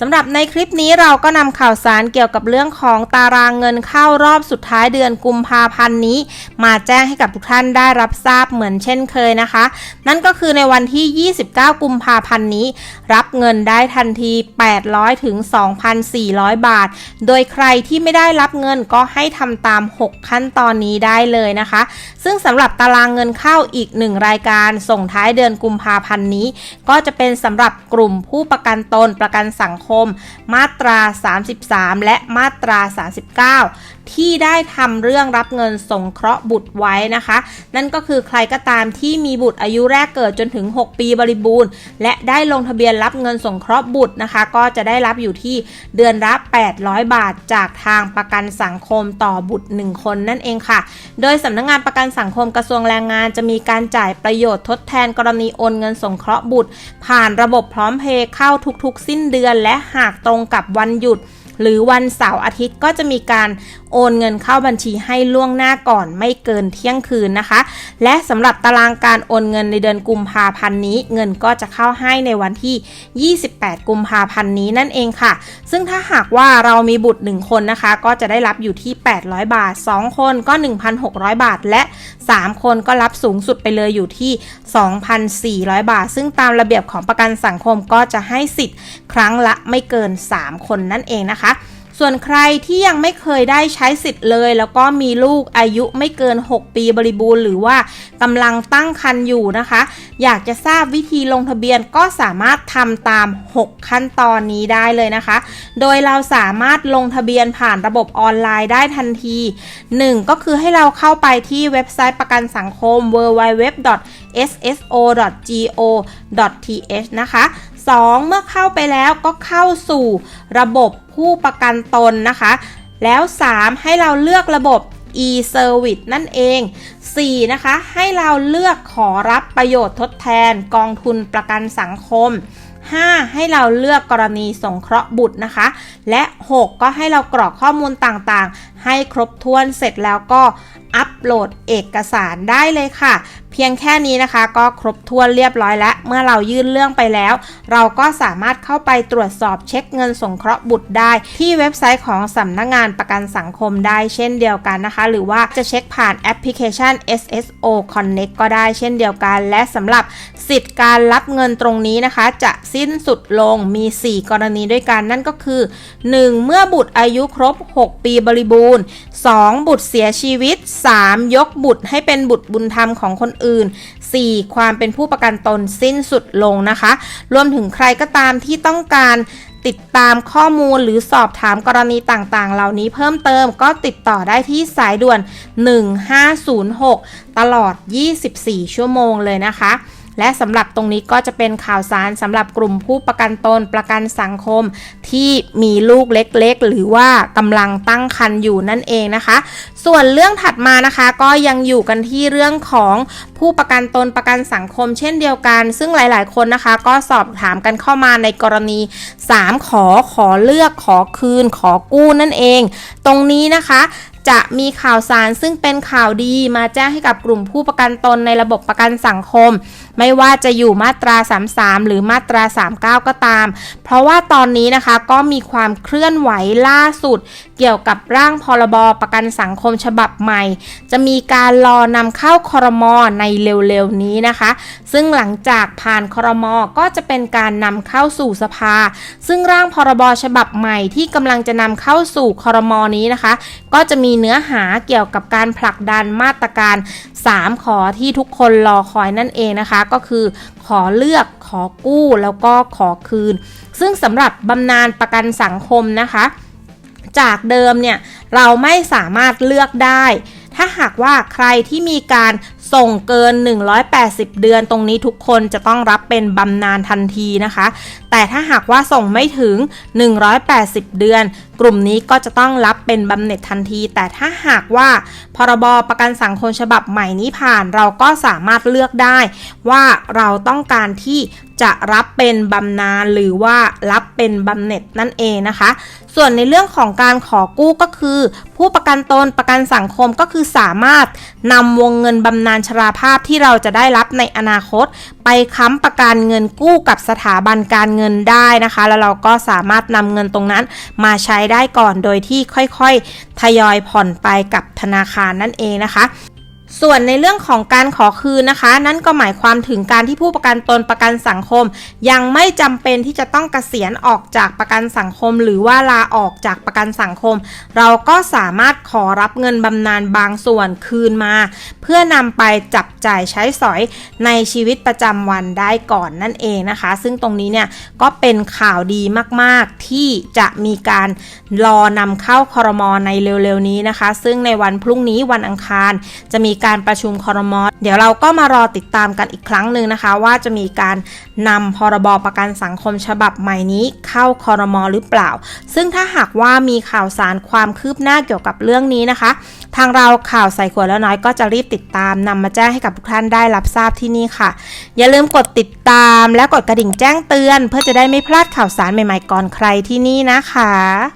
สำหรับในคลิปนี้เราก็นำข่าวสารเกี่ยวกับเรื่องของตารางเงินเข้ารอบสุดท้ายเดือนกุมภาพันธ์นี้ มาแจ้งให้กับทุกท่านได้รับทราบเหมือนเช่นเคยนะคะ นั่นก็คือในวันที่ 29 กุมภาพันธ์นี้ รับเงินได้ทันที 800ถึง2,400 บาท โดยใครที่ไม่ได้รับเงินก็ให้ทำตาม 6 ขั้นตอนนี้ได้เลยนะคะ ซึ่งสำหรับตารางเงินเข้าอีกหนึ่งรายการส่งท้ายเดือนกุมภาพันธ์นี้ ก็จะเป็นสำหรับกลุ่มผู้ประกันตนประกันสังคมคม มาตรา 33 และมาตรา 39 ที่ได้ทำเรื่องรับเงินสงเคราะห์บุตรไว้นะคะ นั่นก็คือใครก็ตามที่มีบุตรอายุแรกเกิดจนถึง 6 ปีบริบูรณ์ และได้ลงทะเบียนรับเงินสงเคราะห์บุตรนะคะ ก็จะได้รับอยู่ที่เดือนละ800 บาทจากทางประกันสังคมต่อบุตร 1 คนนั่นเองค่ะ โดยสำนักงงานประกันสังคมกระทรวงแรงงานจะมีการจ่ายประโยชน์ทดแทนกรณีโอนเงินสงเคราะห์บุตร ผ่านระบบพร้อมเพย์เข้าทุกๆ สิ้นเดือนและหากตรงกับวันหยุด หรือวันเสาร์อาทิตย์ก็จะมีการโอนเงินเข้าบัญชีให้ล่วงหน้าก่อนไม่เกินเที่ยงคืนนะคะ และสำหรับตารางการโอนเงินในเดือนกุมภาพันธ์นี้ เงินก็จะเข้าให้ในวันที่ 28 กุมภาพันธ์นี้นั่นเองค่ะ ซึ่งถ้าหากว่าเรามีบุตร 1 คนนะคะ ก็จะได้รับอยู่ที่ 800 บาท 2 คนก็ 1,600 บาท และ 3 คนก็รับสูงสุดไปเลยอยู่ที่ 2,400 บาท ซึ่งตามระเบียบของประกันสังคมก็จะให้สิทธิ์ครั้งละไม่เกิน 3 คนนั่นเองนะคะส่วนใครที่ยังไม่เคยได้ใช้สิทธิ์เลย แล้วก็มีลูกอายุไม่เกิน 6 ปีบริบูรณ์ หรือว่ากำลังตั้งครรภ์อยู่นะคะ อยากจะทราบวิธีลงทะเบียนก็สามารถทำตาม 6 ขั้นตอนนี้ได้เลยนะคะ โดยเราสามารถลงทะเบียนผ่านระบบออนไลน์ได้ทันที 1 ก็คือให้เราเข้าไปที่เว็บไซต์ประกันสังคม www.sso.go.th นะคะ 2. เมื่อเข้าไปแล้วก็เข้าสู่ระบบผู้ประกันตนนะคะ แล้ว 3. ให้เราเลือกระบบ e-service นั่นเอง 4. นะคะ ให้เราเลือกขอรับประโยชน์ทดแทนกองทุนประกันสังคม 5. ให้เราเลือกกรณีสงเคราะห์บุตรนะคะ และ 6 ก็ให้เรากรอกข้อมูลต่างๆ ให้ครบถ้วนเสร็จแล้วก็อัปโหลดเอกสารได้เลยค่ะ พียงแค่นี้นะคะก็ครบถ้วนเรียบร้อยแล้ว เมื่อเรายื่นเรื่องไปแล้ว เราก็สามารถเข้าไปตรวจสอบเช็คเงินสงเคราะห์บุตรได้ ที่เว็บไซต์ของสำนักงงานประกันสังคมได้เช่นเดียวกันนะคะ หรือว่าจะเช็คผ่านแอปพลิเคชัน SSO Connect ก็ได้เช่นเดียวกัน และสำหรับสิทธิ์การรับเงินตรงนี้นะคะ จะสิ้นสุดลงมี 4 กรณีด้วยกันนั่นก็คือ 1. เมื่อบุตรอายุครบ 6 ปีบริบูรณ์ 2. บุตรเสียชีวิต 3. ยกบุตรให้เป็นบุตรบุญธรรมของคนอื่น 4. ความเป็นผู้ประกันตนสิ้นสุดลงนะคะ รวมถึงใครก็ตามที่ต้องการติดตามข้อมูลหรือสอบถามกรณีต่างๆ เหล่านี้เพิ่มเติมก็ติดต่อได้ที่สายด่วน 1506 ตลอด 24 ชั่วโมงเลยนะคะ และสำหรับตรงนี้ก็จะเป็นข่าวสารสำหรับกลุ่มผู้ประกันตนประกันสังคม ที่มีลูกเล็กๆ หรือว่ากำลังตั้งครรภ์อยู่นั่นเองนะคะ ส่วนเรื่องถัดมานะคะก็ยังอยู่กันที่เรื่องของผู้ประกันตนประกันสังคม เช่นเดียวกัน ซึ่งหลาย ๆ คนนะคะ ก็สอบถามกันเข้ามาในกรณี 3 ขอขอเลือกขอคืน ขอกู้นั่นเอง ตรงนี้นะคะจะมีข่าวสารซึ่งเป็นข่าวดีมาแจ้งให้กับกลุ่มผู้ประกันตนในระบบประกันสังคม ไม่ว่าจะอยู่มาตรา 33 หรือมาตรา 39 ก็ตาม เพราะว่าตอนนี้นะคะก็มีความเคลื่อนไหวล่าสุด เกี่ยวกับร่างพรบประกันสังคมฉบับใหม่ จะมีการรอนำเข้าคอรมอในเร็วๆนี้นะคะ ซึ่งหลังจากผ่านคอรมอก็จะเป็นการนำเข้าสู่สภา ซึ่งร่างพรบฉบับใหม่ที่กำลังจะนำเข้าสู่คอรมอนี้นะคะ ก็จะมีเนื้อหาเกี่ยวกับการผลักดันมาตรการ 3 ขอที่ทุกคนรอคอยนั่นเองนะคะก็คือขอเลือกขอกู้แล้วก็ขอคืน ซึ่งสำหรับบำนาญประกันสังคมนะคะ จากเดิมเนี่ยเราไม่สามารถเลือกได้ ถ้าหากว่าใครที่มีการ ส่งเกิน 180 เดือนตรงนี้ทุกคนจะต้องรับเป็นบำนาญทันทีนะคะ แต่ถ้าหากว่าส่งไม่ถึง 180 เดือน กลุ่มนี้ก็จะต้องรับเป็นบำเหน็จทันที แต่ถ้าหากว่าพรบประกันสังคมฉบับใหม่นี้ผ่าน เราก็สามารถเลือกได้ว่าเราต้องการที่จะรับเป็นบำนาญหรือว่ารับเป็นบำเหน็จนั่นเองนะคะ ส่วนในเรื่องของการขอกู้ก็คือ ผู้ประกันตนประกันสังคมก็คือสามารถนำวงเงินบำนาญชราภาพที่เราจะได้รับในอนาคต ไปค้ำประกันเงินกู้กับสถาบันการเงินได้นะคะ แล้วเราก็สามารถนำเงินตรงนั้นมาใช้ได้ก่อนโดยที่ค่อยๆ ทยอยผ่อนไปกับธนาคารนั่นเองนะคะ ส่วนในเรื่องของการขอคืนนะคะ นั่นก็หมายความถึงการที่ผู้ประกันตนประกันสังคม ยังไม่จำเป็นที่จะต้องเกษียณออกจากประกันสังคม หรือว่าลาออกจากประกันสังคม เราก็สามารถขอรับเงินบำนาญบางส่วนคืนมา เพื่อนำไปจับจ่ายใช้สอยในชีวิตประจำวันได้ก่อนนั่นเองนะคะ ซึ่งตรงนี้เนี่ยก็เป็นข่าวดีมาก ๆ ที่จะมีการรอนำเข้าคอรมอในเร็ว ๆ นี้นะคะ ซึ่งในวันพรุ่งนี้วันอังคารจะมีการประชุมคอรมอเดี๋ยวเราก็มารอติดตามกันอีกครั้งหนึ่งนะคะ ว่าจะมีการนำพรบประกันสังคมฉบับใหม่นี้เข้าคอรมอหรือเปล่า ซึ่งถ้าหากว่ามีข่าวสารความคืบหน้าเกี่ยวกับเรื่องนี้นะคะ ทางเราข่าวใส่ขวดแล้วน้อยก็จะรีบติดตามนำมาแจ้งให้กับทุกท่านได้รับทราบที่นี่ค่ะ อย่าลืมกดติดตามและกดกระดิ่งแจ้งเตือน เพื่อจะได้ไม่พลาดข่าวสารใหม่ๆก่อนใครที่นี่นะคะ